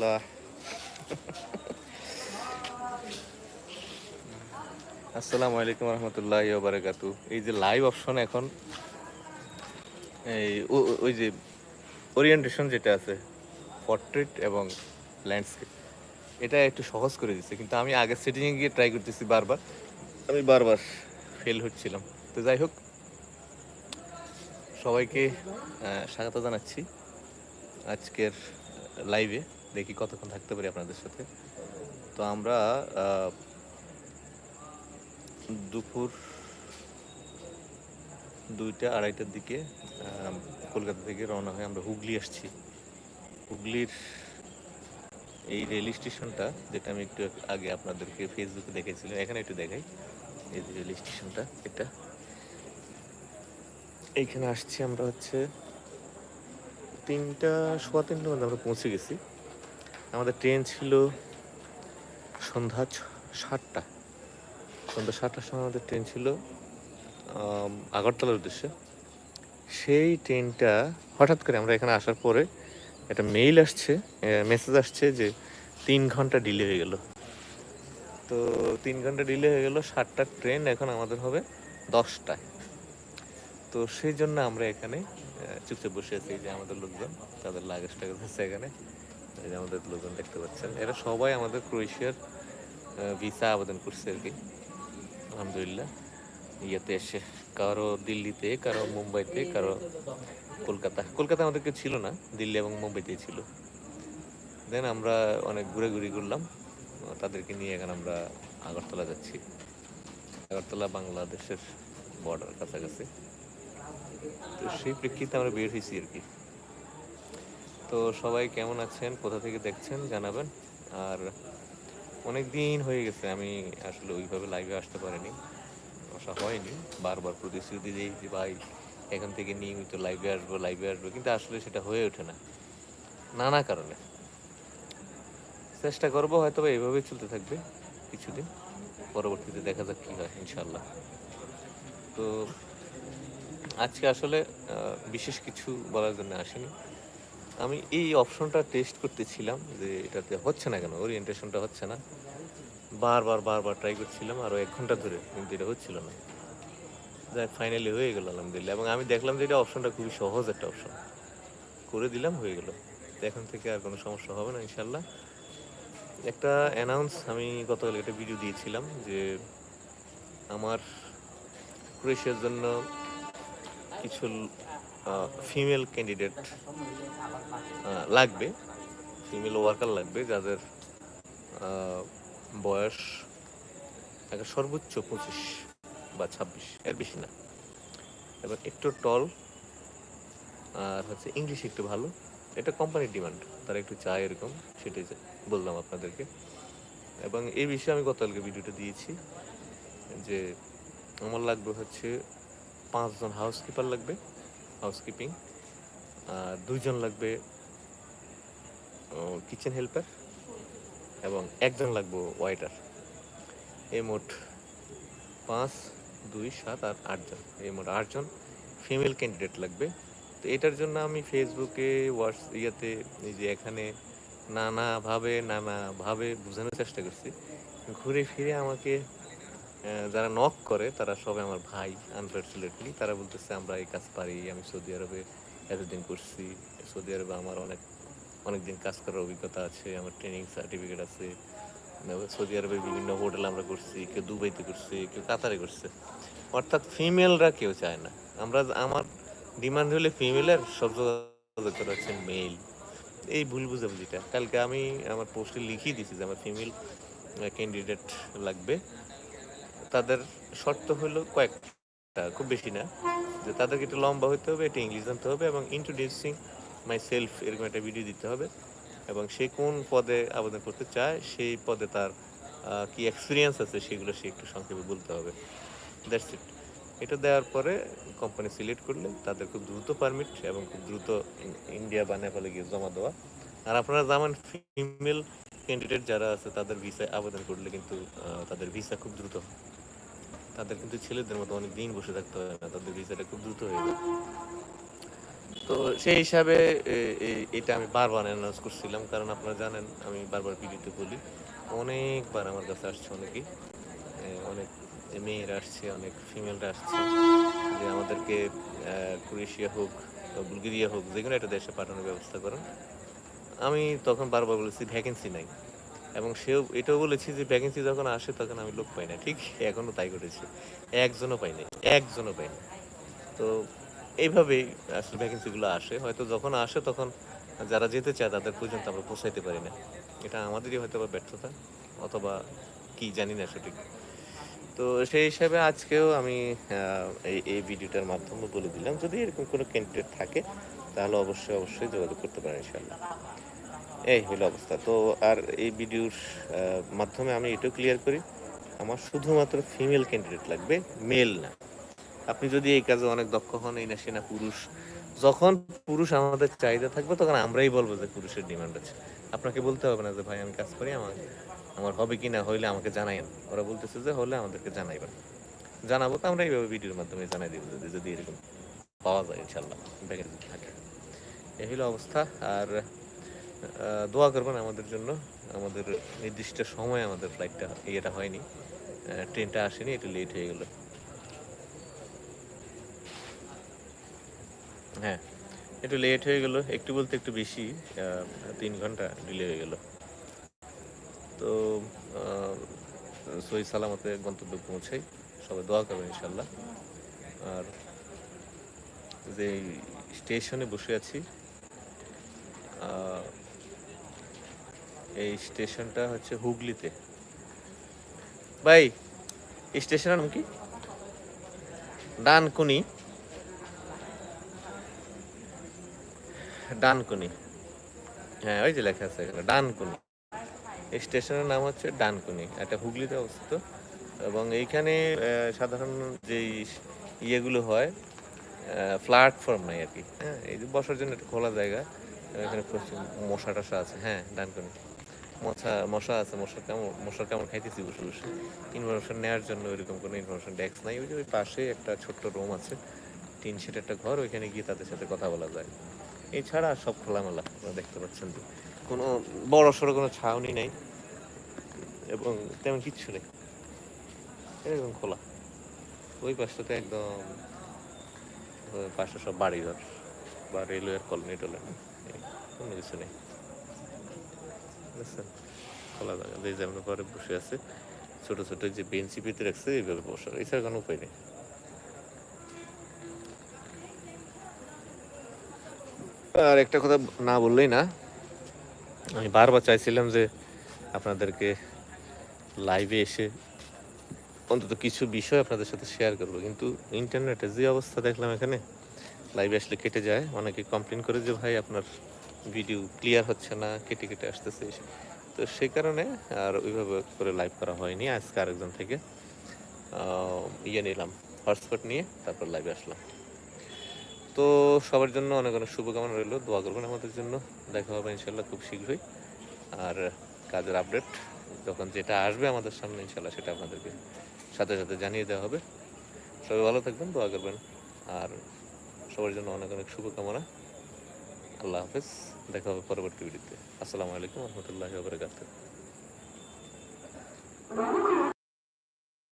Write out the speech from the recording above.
রহমতুল্লাহ আসসালামু আলাইকুম রহমতুল্লাহ বারাকাতু এই যে লাইভ অপশন এখন, এই ওই যে ওরিয়েন্টেশন যেটা আছে পোর্ট্রেট এবং ল্যান্ডস্কেপ এটা একটু সহজ করে দিচ্ছে কিন্তু আমি আগের সেটিংয়ে গিয়ে ট্রাই করতেছি বারবার, আমি বারবার ফেল হচ্ছিলাম। তো যাই হোক, সবাইকে স্বাগত জানাচ্ছি আজকের লাইভে দেখি কতক্ষণ থাকতে পারি আপনাদের সাথে। তো আমরা দুপুর দুইটা, আড়াইটার দিকে কলকাতা থেকে রওনা হয়ে আমরা হুগলি আসছি। হুগলির এই রেল স্টেশনটা, যেটা আমি একটু আগে আপনাদেরকে ফেসবুকে দেখেছিলাম এখানে একটু দেখাই, এই যে রেল স্টেশনটা, এটা। এইখানে আসছি আমরা হচ্ছে তিনটা, সোয়া তিনটার মধ্যে আমরা পৌঁছে গেছি। আমাদের ট্রেন ছিল সন্ধ্যা সাতটা। সন্ধ্যা সাতটার সময় আমাদের ট্রেন ছিল আগরতলার উদ্দেশ্যে। সেই ট্রেনটা হঠাৎ করে আমরা এখানে আসার পরে একটা মেইল আসছে মেসেজ আসছে যে তিন ঘণ্টা ডিলে হয়ে গেল। তো তিন ঘণ্টা ডিলে হয়ে গেল, সাতটার ট্রেন এখন আমাদের হবে দশটায়। তো সেই জন্য আমরা এখানে চুপচাপ বসে আছি যে আমাদের লোকজন, তাদের লাগেজ টাগেজ আছে এখানে। এই যে আমাদের লোকজন দেখতে পাচ্ছেন। এরা সবাই আমাদের ক্রোয়েশিয়ার ভিসা আবেদন করছে আর কি। আলহামদুলিল্লাহ। ইয়েতে এসে কারও দিল্লিতে, কারও মুম্বাইতে, কারও কলকাতা। কলকাতা আমাদের কেউ ছিল না, দিল্লি এবং মুম্বাইতেই ছিল। দেন আমরা অনেক ঘুরে ঘুরি করলাম। তাদেরকে নিয়ে এখন আমরা আগরতলা যাচ্ছি। আগরতলা বাংলাদেশের বর্ডার কাছাকাছি। তো সেই প্রেক্ষিতে আমরা বের হয়েছি আর কি। তো সবাই কেমন আছেন? কোথা থেকে দেখছেন? জানাবেন। আর অনেক দিন হয়ে গেছে, আমি আসলে ওইভাবে লাইভে আসতে পারিনি। আসা হয়নি। বারবার প্রতিশ্রুতি দিই যে, ভাই, এখান থেকে নিয়মিত লাইভে আসব লাইভে আসব। কিন্তু আসলে সেটা হয়ে ওঠে না। নানা কারণে। চেষ্টা করব হয়তো এইভাবেই চলতে থাকবে কিছুদিন। পরবর্তীতে দেখা যাক কী হয় ইনশাল্লাহ তো আজকে আসলে বিশেষ কিছু বলার জন্য আসিনি। আমি এই অপশনটা টেস্ট করতেছিলাম যে এটাতে হচ্ছে না কেন? ওরিয়েন্টেশনটা হচ্ছে না। বারবার বারবার ট্রাই করছিলাম আরও এক ঘণ্টা ধরে, কিন্তু এটা হচ্ছিল না। যাই ফাইনালি হয়ে গেল, আলহামদুলিল্লাহ। এবং আমি দেখলাম যে এটা অপশনটা খুবই সহজ একটা অপশন করে দিলাম, হয়ে গেল। এখন থেকে আর কোনো সমস্যা হবে না ইনশাল্লাহ একটা অ্যানাউন্স আমি গতকাল একটা ভিডিও দিয়েছিলাম যে আমার ক্রোয়েশিয়ার জন্য কিছু ফিমেল ক্যান্ডিডেট লাগবে, ফিমেল ওয়ার্কার লাগবে যাদের বয়স একটা সর্বোচ্চ পঁচিশ বা ছাব্বিশ, এর বেশি না। এবার একটু টল আর হচ্ছে ইংলিশ একটু ভালো, এটা কোম্পানির ডিমান্ড তারা একটু চায় এরকম, সেটাই বললাম আপনাদেরকে। এবং এই বিষয়ে আমি গতকালকে ভিডিওটা দিয়েছি, যে আমার লাগবে হচ্ছে পাঁচজন হাউসকিপার লাগবে। হাউসকিপিং আর দুইজন লাগবে কিচেন হেল্পার এবং একজন লাগবে ওয়াইটার এই মোট পাঁচ, দুই, সাত, আর আটজন এই মোট আটজন ফিমেল ক্যান্ডিডেট লাগবে। তো এটার জন্য আমি ফেসবুকে, হোয়াটস, ইয়েতে এই যে এখানে নানাভাবে নানাভাবে বোঝানোর চেষ্টা করছি। ঘুরে ফিরে আমাকে যারা নক করে, তারা সবাই আমার ভাই আনফর্চুনেটলি তারা বলতেছে, আমরা এই কাজ পারি, আমি সৌদি আরবে এতদিন করছি। সৌদি আরবে আমার অনেক অনেক দিন কাজ করার অভিজ্ঞতা আছে, আমার ট্রেনিং সার্টিফিকেট আছে। সৌদি আরবের বিভিন্ন হোটেল আমরা করছি, কেউ দুবাইতে করছি, কেউ কাতারে করছে। অর্থাৎ ফিমেলরা কেউ চায় না। আমরা আমার ডিমান্ড হলে ফিমেলের সব হচ্ছে মেল এই ভুল বুঝাবুঝিটা। কালকে আমি আমার পোস্টে লিখিয়ে দিয়েছি যে আমার ফিমেল ক্যান্ডিডেট লাগবে। তাদের শর্ত হলো কয়েকটা, খুব বেশি না। যে তাদেরকে একটু লম্বা হতে হবে, একটু ইংলিশ জানতে হবে এবং ইন্ট্রোডিউসিং মাই সেলফ এরকম একটা ভিডিও দিতে হবে এবং সে কোন পদে আবেদন করতে চায়, সেই পদে তার কি এক্সপিরিয়েন্স আছে সেগুলো সে একটু সংক্ষেপে বলতে হবে। দ্যাটস ইট এটা দেওয়ার পরে কোম্পানি সিলেক্ট করলে তাদের খুব দ্রুত পারমিট এবং খুব দ্রুত ইন্ডিয়া বা নেপালে গিয়ে জমা দেওয়া। আর আপনারা জানেন ফিমেল ক্যান্ডিডেট যারা আছে তাদের ভিসায় আবেদন করলে কিন্তু তাদের ভিসা খুব দ্রুত। তাদের কিন্তু ছেলেদের মতো অনেক দিন বসে থাকতে হয় না, তাদের ভিসাটা খুব দ্রুত হয়ে যায়। তো সেই হিসাবে এটা আমি বারবার অ্যানাউন্স করছিলাম, কারণ আপনারা জানেন, আমি বারবার ভিডিওতে বলি, অনেকবার আমার কাছে আসছে অনেকেই অনেক মেয়েরা আসছে, অনেক ফিমেলরা আসছে, যে আমাদেরকে ক্রোয়েশিয়া হোক বা বুলগেরিয়া হোক যে কোনো একটা দেশে পাঠানোর ব্যবস্থা করেন। আমি তখন বারবার বলেছি ভ্যাকেন্সি নাই। এবং সেও, এটাও বলেছি যে ভ্যাকেন্সি যখন আসে তখন আমি লোক পাই না, ঠিক? এখনও তাই ঘটেছে। একজনও পাই নাই, একজনও পাই না তো এইভাবেই আসলে ভ্যাকেন্সিগুলো আসে। হয়তো যখন আসে তখন যারা যেতে চায় তাদের পর্যন্ত আমরা পৌঁছাইতে পারি না। এটা আমাদেরই হয়তো বা ব্যর্থতা, অথবা কি জানি না সঠিক। তো সেই হিসাবে আজকেও আমি এই ভিডিওটার মাধ্যমে বলে দিলাম। যদি এরকম কোনো ক্যান্ডিডেট থাকে, তাহলে অবশ্যই অবশ্যই যোগাযোগ করতে পারেন ইনশাল্লাহ এই হলো অবস্থা। তো আর এই ভিডিওর মাধ্যমে আমি এটাও ক্লিয়ার করি, আমার শুধুমাত্র ফিমেল ক্যান্ডিডেট লাগবে মেল না। আপনি যদি এই কাজে অনেক দক্ষ হন, এই না সে না পুরুষ, যখন পুরুষ আমাদের চাহিদা থাকবে, তখন আমরাই বলব যে পুরুষের ডিমান্ড আছে। আপনাকে বলতে হবে না যে, ভাই, আমি কাজ করি, আমার আমার হবে কি না, হইলে আমাকে জানাইন ওরা বলতেছে যে হলে আমাদেরকে জানাইবেন। জানাব তো আমরা এইভাবে ভিডিওর মাধ্যমে জানাই দিব, যদি যদি এরকম পাওয়া যায় ইনশাল্লাহ ভ্যাকেন্সি থাকে এই হলো অবস্থা। আর দোয়া করবেন আমাদের জন্য। আমাদের নির্দিষ্ট সময় আমাদের ফ্লাইটটা ইয়েটা হয়নি। ট্রেনটা আসেনি একটু লেট হয়ে গেল। হ্যাঁ একটু লেট হয়ে গেল, একটু বলতে একটু বেশি তিন ঘণ্টা ডিলে হয়ে গেল। তো সহি সালামতে গন্তব্যে পৌঁছাই সবাই দোয়া করবেন ইনশাল্লাহ আর যে স্টেশনে বসে আছি এই স্টেশনটা হচ্ছে হুগলিতে। ভাই স্টেশনের নাম কি? ডানকুনি। ডানকুনি। হ্যাঁ ওই যে লেখা আছে এখানে, ডানকুনি। স্টেশনের নাম হচ্ছে ডানকুনি, এটা হুগলিতে অবস্থিত। এবং এইখানে সাধারণ যেই ইয়েগুলো হয় প্ল্যাটফর্ম নাই আর কি। হ্যাঁ এই যে বসার জন্য একটা খোলা জায়গা, এখানে মশা টশা আছে। হ্যাঁ ডানকুনি। মশা মশা আছে মশা কেমন মশার কেমন খাইতেছি বসে বসে। ইনফরমেশন নেওয়ার জন্য ওইরকম কোনো ইনফরমেশন ডেস্ক নাই। ওই যে ওই পাশে একটা ছোট্ট রুম আছে, টিন শেড একটা ঘর, ওইখানে গিয়ে তাদের সাথে কথা বলা যায়। এছাড়া সব খোলামেলা, আপনারা দেখতে পাচ্ছেন যে কোনো বড় সড়ো কোনো ছাউনি নেই এবং তেমন কিচ্ছু নেই। এরকম খোলা। ওই পাশটাতে একদম পাশে সব বাড়িঘর বা রেলওয়ের কলোনি টলোনি, কোনো কিছু নেই। বুঝছেন খোলা জায়গা যে যেমন ঘরে বসে আছে, ছোট ছোট যে বেঞ্চি পেতে রাখছে, এইভাবে বসার। এছাড়া কোনো উপায় নেই। আর একটা কথা না বললেই না, আমি বারবার চাইছিলাম যে আপনাদেরকে লাইভে এসে অন্তত কিছু বিষয় আপনাদের সাথে শেয়ার করব। কিন্তু ইন্টারনেটে যে অবস্থা দেখলাম এখানে লাইভে আসলে কেটে যায়। অনেকে কমপ্লেন করে যে, ভাই, আপনার ভিডিও ক্লিয়ার হচ্ছে না, কেটে কেটে আসতেছে তো সেই কারণে আর ওইভাবে করে লাইভ করা হয়নি, আজকে আরেকজন থেকে। ইয়ে নিলাম হটস্পট নিয়ে তারপর লাইভে আসলাম। তো সবার জন্য অনেক অনেক শুভকামনা রইল, দোয়া করবেন আমাদের জন্য। দেখা হবে ইনশাল্লাহ খুব শীঘ্রই। আর কাজের আপডেট যখন যেটা আসবে আমাদের সামনে ইনশাল্লাহ সেটা আপনাদেরকে সাথে সাথে জানিয়ে দেওয়া হবে। সবাই ভালো থাকবেন, দোয়া করবেন। আর সবার জন্য অনেক অনেক শুভকামনা। আল্লাহ হাফেজ। দেখা হবে পরবর্তী ভিডিওতে। আসসালামু আলাইকুম রহমতুল্লাহ বারকাতুহ।